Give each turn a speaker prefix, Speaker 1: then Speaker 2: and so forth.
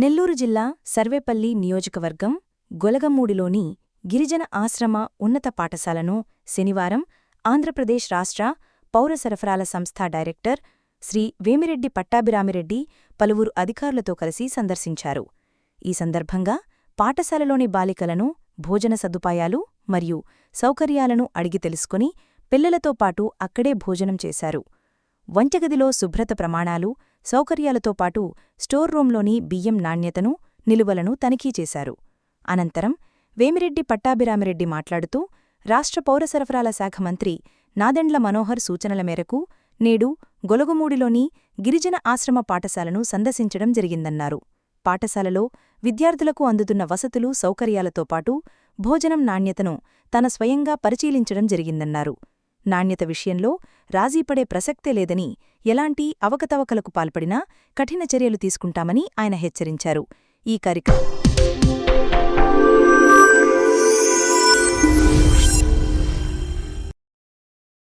Speaker 1: నెల్లూరు జిల్లా సర్వేపల్లి నియోజకవర్గం గొలగమూడిలోని గిరిజన ఆశ్రమ ఉన్నత పాఠశాలను శనివారం ఆంధ్రప్రదేశ్ రాష్ట్ర పౌర సరఫరాల సంస్థ డైరెక్టర్ శ్రీ వేమిరెడ్డి పట్టాభిరామిరెడ్డి పలువురు అధికారులతో కలిసి సందర్శించారు. ఈ సందర్భంగా పాఠశాలలోని బాలికలను భోజన సదుపాయాలు మరియు సౌకర్యాలను అడిగి తెలుసుకుని పిల్లలతో పాటు అక్కడే భోజనం చేశారు. వంటగదిలో శుభ్రత ప్రమాణాలు సౌకర్యాలతో పాటు స్టోర్ రూంలోని బియ్యం నాణ్యతను నిలువలను తనిఖీ చేశారు. అనంతరం వేమిరెడ్డి పట్టాభిరామిరెడ్డి మాట్లాడుతూ రాష్ట్ర పౌర సరఫరాల శాఖ మంత్రి నాదెండ్ల మనోహర్ సూచనల మేరకు నేడు గొలగుమూడిలోని గిరిజన ఆశ్రమ పాఠశాలను సందర్శించడం జరిగిందన్నారు. పాఠశాలలో విద్యార్థులకు అందుతున్న వసతులు సౌకర్యాలతో పాటు భోజనం నాణ్యతను తన స్వయంగా పరిశీలించడం జరిగిందన్నారు. నాణ్యత విషయంలో రాజీపడే ప్రసక్తే లేదని ఎలాంటి అవకతవకలకు పాల్పడినా కఠిన చర్యలు తీసుకుంటామని ఆయన హెచ్చరించారు. ఈ కార్యక్రమం